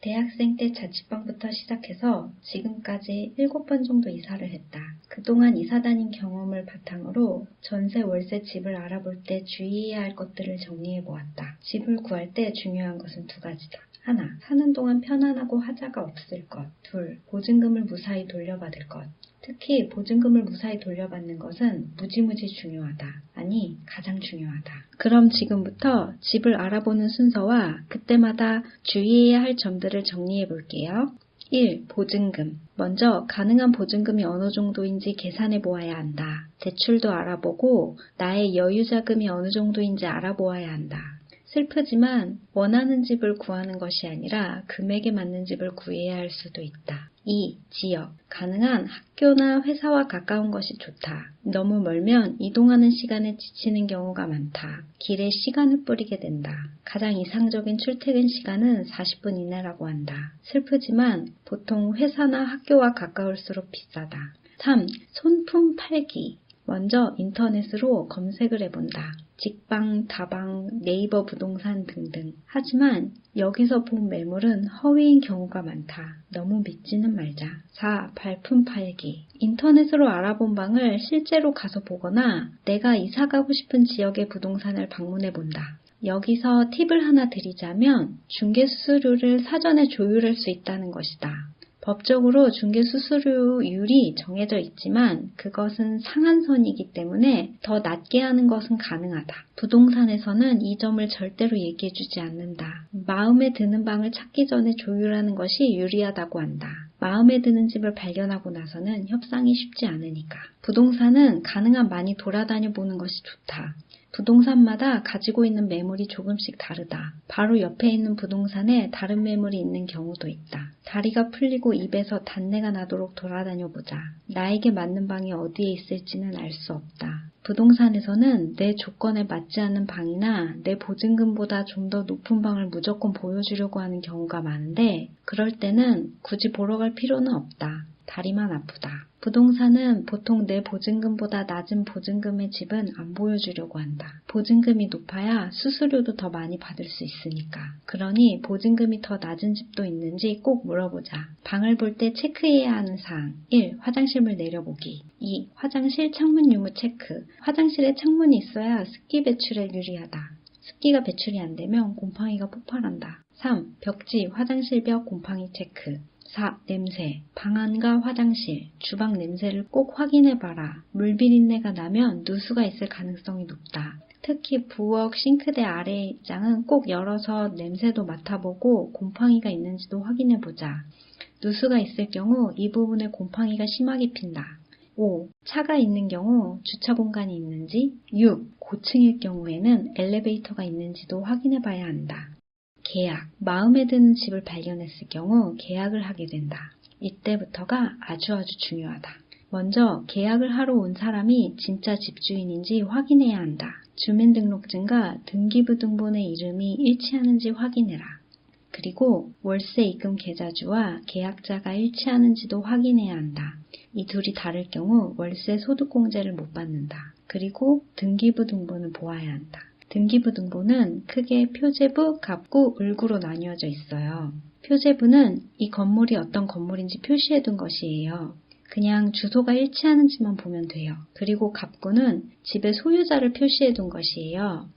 대학생 때 자취방부터 시작해서 지금까지 7번 정도 이사를 했다. 그동안 이사 다닌 경험을 바탕으로 전세, 월세 집을 알아볼 때 주의해야 할 것들을 정리해 보았다. 집을 구할 때 중요한 것은 두 가지다. 하나, 사는 동안 편안하고 하자가 없을 것. 둘, 보증금을 무사히 돌려받을 것. 특히 보증금을 무사히 돌려받는 것은 무지무지 중요하다. 아니, 가장 중요하다. 그럼 지금부터 집을 알아보는 순서와 그때마다 주의해야 할 점들을 정리해 볼게요. 1. 보증금. 먼저 가능한 보증금이 어느 정도인지 계산해 보아야 한다. 대출도 알아보고 나의 여유 자금이 어느 정도인지 알아보아야 한다. 슬프지만 원하는 집을 구하는 것이 아니라 금액에 맞는 집을 구해야 할 수도 있다. 2. 지역. 가능한 학교나 회사와 가까운 것이 좋다. 너무 멀면 이동하는 시간에 지치는 경우가 많다. 길에 시간을 뿌리게 된다. 가장 이상적인 출퇴근 시간은 40분 이내라고 한다. 슬프지만 보통 회사나 학교와 가까울수록 비싸다. 3. 손품 팔기. 먼저 인터넷으로 검색을 해본다. 직방, 다방, 네이버 부동산 등등. 하지만 여기서 본 매물은 허위인 경우가 많다. 너무 믿지는 말자. 4. 발품 팔기. 인터넷으로 알아본 방을 실제로 가서 보거나 내가 이사 가고 싶은 지역의 부동산을 방문해 본다. 여기서 팁을 하나 드리자면 중개 수수료를 사전에 조율할 수 있다는 것이다. 법적으로 중개 수수료율이 정해져 있지만 그것은 상한선이기 때문에 더 낮게 하는 것은 가능하다. 부동산에서는 이 점을 절대로 얘기해 주지 않는다. 마음에 드는 방을 찾기 전에 조율하는 것이 유리하다고 한다. 마음에 드는 집을 발견하고 나서는 협상이 쉽지 않으니까. 부동산은 가능한 많이 돌아다녀 보는 것이 좋다. 부동산마다 가지고 있는 매물이 조금씩 다르다. 바로 옆에 있는 부동산에 다른 매물이 있는 경우도 있다. 다리가 풀리고 입에서 단내가 나도록 돌아다녀 보자. 나에게 맞는 방이 어디에 있을지는 알 수 없다. 부동산에서는 내 조건에 맞지 않는 방이나 내 보증금보다 좀 더 높은 방을 무조건 보여주려고 하는 경우가 많은데 그럴 때는 굳이 보러 갈 필요는 없다. 다리만 아프다. 부동산은 보통 내 보증금보다 낮은 보증금의 집은 안 보여주려고 한다. 보증금이 높아야 수수료도 더 많이 받을 수 있으니까. 그러니 보증금이 더 낮은 집도 있는지 꼭 물어보자. 방을 볼 때 체크해야 하는 사항. 1. 화장실물 내려보기. 2. 화장실 창문 유무 체크. 화장실에 창문이 있어야 습기 배출에 유리하다. 습기가 배출이 안 되면 곰팡이가 폭발한다. 3. 벽지, 화장실 벽 곰팡이 체크. 4. 냄새. 방 안과 화장실, 주방 냄새를 꼭 확인해봐라. 물 비린내가 나면 누수가 있을 가능성이 높다. 특히 부엌, 싱크대 아래 입장은 꼭 열어서 냄새도 맡아보고 곰팡이가 있는지도 확인해보자. 누수가 있을 경우 이 부분에 곰팡이가 심하게 핀다. 5. 차가 있는 경우 주차 공간이 있는지 6. 고층일 경우에는 엘리베이터가 있는지도 확인해 봐야 한다. 계약. 마음에 드는 집을 발견했을 경우 계약을 하게 된다. 이때부터가 아주 아주 중요하다. 먼저 계약을 하러 온 사람이 진짜 집주인인지 확인해야 한다. 주민등록증과 등기부등본의 이름이 일치하는지 확인해라. 그리고 월세 입금 계좌주와 계약자가 일치하는지도 확인해야 한다. 이 둘이 다를 경우 월세 소득공제를 못 받는다. 그리고 등기부등본을 보아야 한다. 등기부등본은 크게 표제부, 갑구, 을구로 나뉘어져 있어요. 표제부는 이 건물이 어떤 건물인지 표시해둔 것이에요. 그냥 주소가 일치하는지만 보면 돼요. 그리고 갑구는 집의 소유자를 표시해둔 것이에요.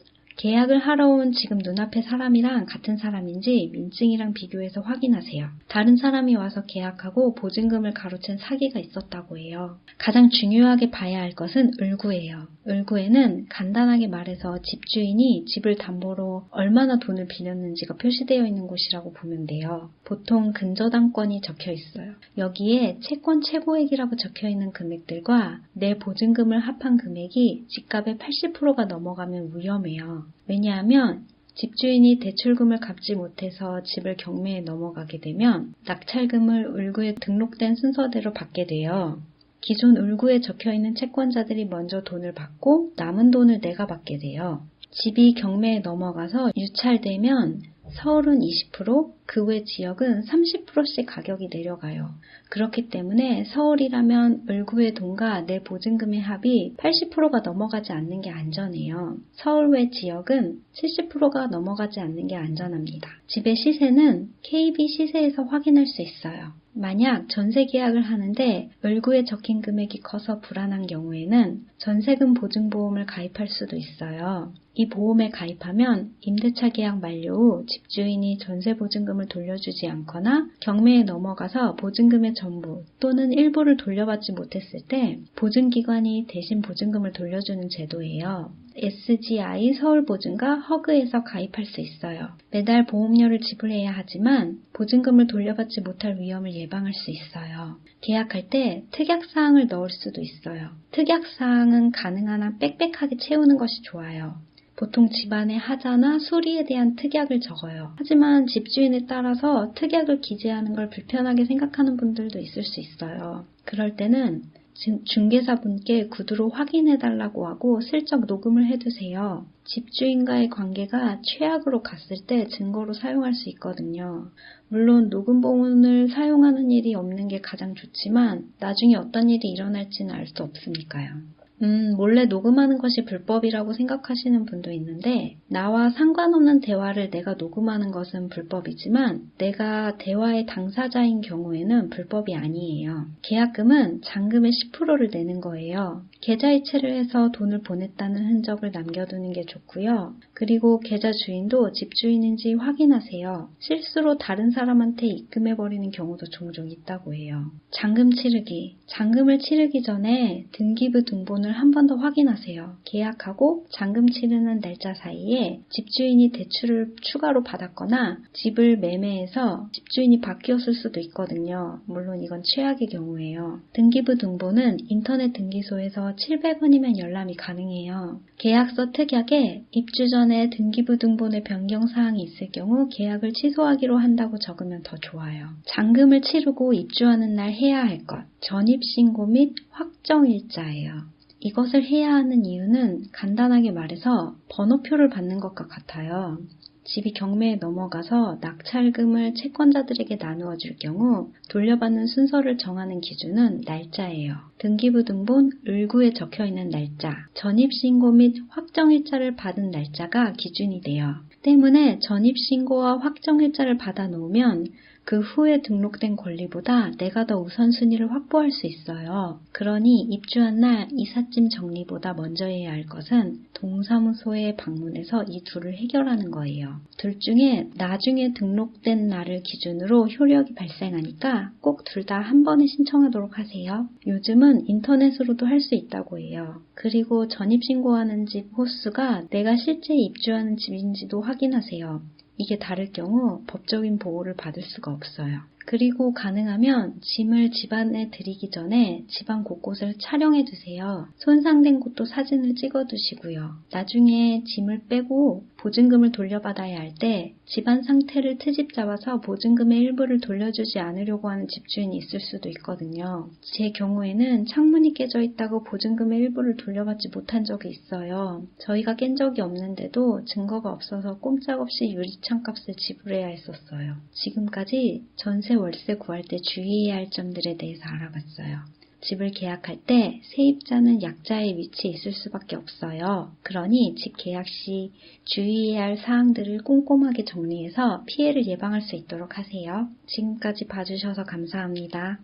계약을 하러 온 지금 눈앞의 사람이랑 같은 사람인지 민증이랑 비교해서 확인하세요. 다른 사람이 와서 계약하고 보증금을 가로챈 사기가 있었다고 해요. 가장 중요하게 봐야 할 것은 을구예요. 을구에는 간단하게 말해서 집주인이 집을 담보로 얼마나 돈을 빌렸는지가 표시되어 있는 곳이라고 보면 돼요. 보통 근저당권이 적혀 있어요. 여기에 채권 최고액이라고 적혀 있는 금액들과 내 보증금을 합한 금액이 집값의 80%가 넘어가면 위험해요. 왜냐하면 집주인이 대출금을 갚지 못해서 집을 경매에 넘어가게 되면 낙찰금을 을구에 등록된 순서대로 받게 돼요. 기존 을구에 적혀 있는 채권자들이 먼저 돈을 받고 남은 돈을 내가 받게 돼요. 집이 경매에 넘어가서 유찰되면 서울은 20%, 그 외 지역은 30%씩 가격이 내려가요. 그렇기 때문에 서울이라면 을구의 돈과 내 보증금의 합이 80%가 넘어가지 않는 게 안전해요. 서울 외 지역은 70%가 넘어가지 않는 게 안전합니다. 집의 시세는 KB 시세에서 확인할 수 있어요. 만약 전세 계약을 하는데 을구에 적힌 금액이 커서 불안한 경우에는 전세금 보증보험을 가입할 수도 있어요. 이 보험에 가입하면 임대차 계약 만료 후 집주인이 전세 보증금을 돌려주지 않거나 경매에 넘어가서 보증금의 전부 또는 일부를 돌려받지 못했을 때 보증기관이 대신 보증금을 돌려주는 제도예요. SGI 서울보증과 허그에서 가입할 수 있어요. 매달 보험료를 지불해야 하지만 보증금을 돌려받지 못할 위험을 예방할 수 있어요. 계약할 때 특약사항을 넣을 수도 있어요. 특약사항은 가능한 한 빽빽하게 채우는 것이 좋아요. 보통 집안의 하자나 수리에 대한 특약을 적어요. 하지만 집주인에 따라서 특약을 기재하는 걸 불편하게 생각하는 분들도 있을 수 있어요. 그럴 때는 중개사분께 구두로 확인해달라고 하고 슬쩍 녹음을 해두세요. 집주인과의 관계가 최악으로 갔을 때 증거로 사용할 수 있거든요. 물론 녹음본을 사용하는 일이 없는 게 가장 좋지만 나중에 어떤 일이 일어날지는 알 수 없으니까요. 음, 몰래 녹음하는 것이 불법이라고 생각하시는 분도 있는데, 나와 상관없는 대화를 내가 녹음하는 것은 불법이지만, 내가 대화의 당사자인 경우에는 불법이 아니에요. 계약금은 잔금의 10%를 내는 거예요. 계좌이체를 해서 돈을 보냈다는 흔적을 남겨두는 게 좋고요. 그리고 계좌 주인도 집주인인지 확인하세요. 실수로 다른 사람한테 입금해버리는 경우도 종종 있다고 해요. 잔금 치르기. 잔금을 치르기 전에 등기부 등본을 내용을 한 번 더 확인하세요. 계약하고 잔금 치르는 날짜 사이에 집주인이 대출을 추가로 받았거나 집을 매매해서 집주인이 바뀌었을 수도 있거든요. 물론 이건 최악의 경우예요. 등기부 등본은 인터넷 등기소에서 700원이면 열람이 가능해요. 계약서 특약에 입주 전에 등기부 등본의 변경 사항이 있을 경우 계약을 취소하기로 한다고 적으면 더 좋아요. 잔금을 치르고 입주하는 날 해야 할 것. 전입신고 및 확정일자예요. 이것을 해야 하는 이유는 간단하게 말해서 번호표를 받는 것과 같아요. 집이 경매에 넘어가서 낙찰금을 채권자들에게 나누어 줄 경우 돌려받는 순서를 정하는 기준은 날짜예요. 등기부 등본 을구에 적혀 있는 날짜, 전입신고 및 확정일자를 받은 날짜가 기준이 돼요. 때문에 전입신고와 확정일자를 받아 놓으면 그 후에 등록된 권리보다 내가 더 우선순위를 확보할 수 있어요. 그러니 입주한 날 이삿짐 정리보다 먼저 해야 할 것은 동사무소에 방문해서 이 둘을 해결하는 거예요. 둘 중에 나중에 등록된 날을 기준으로 효력이 발생하니까 꼭 둘 다 한 번에 신청하도록 하세요. 요즘은 인터넷으로도 할 수 있다고 해요. 그리고 전입신고하는 집 호수가 내가 실제 입주하는 집인지도 확인하세요. 이게 다를 경우 법적인 보호를 받을 수가 없어요. 그리고 가능하면 짐을 집안에 들이기 전에 집안 곳곳을 촬영해 두세요. 손상된 곳도 사진을 찍어 두시고요. 나중에 짐을 빼고 보증금을 돌려받아야 할 때 집안 상태를 트집 잡아서 보증금의 일부를 돌려주지 않으려고 하는 집주인이 있을 수도 있거든요. 제 경우에는 창문이 깨져 있다고 보증금의 일부를 돌려받지 못한 적이 있어요. 저희가 깬 적이 없는데도 증거가 없어서 꼼짝없이 유리창 값을 지불해야 했었어요. 지금까지 전세 월세 구할 때 주의해야 할 점들에 대해서 알아봤어요. 집을 계약할 때 세입자는 약자의 위치에 있을 수밖에 없어요. 그러니 집 계약 시 주의해야 할 사항들을 꼼꼼하게 정리해서 피해를 예방할 수 있도록 하세요. 지금까지 봐주셔서 감사합니다.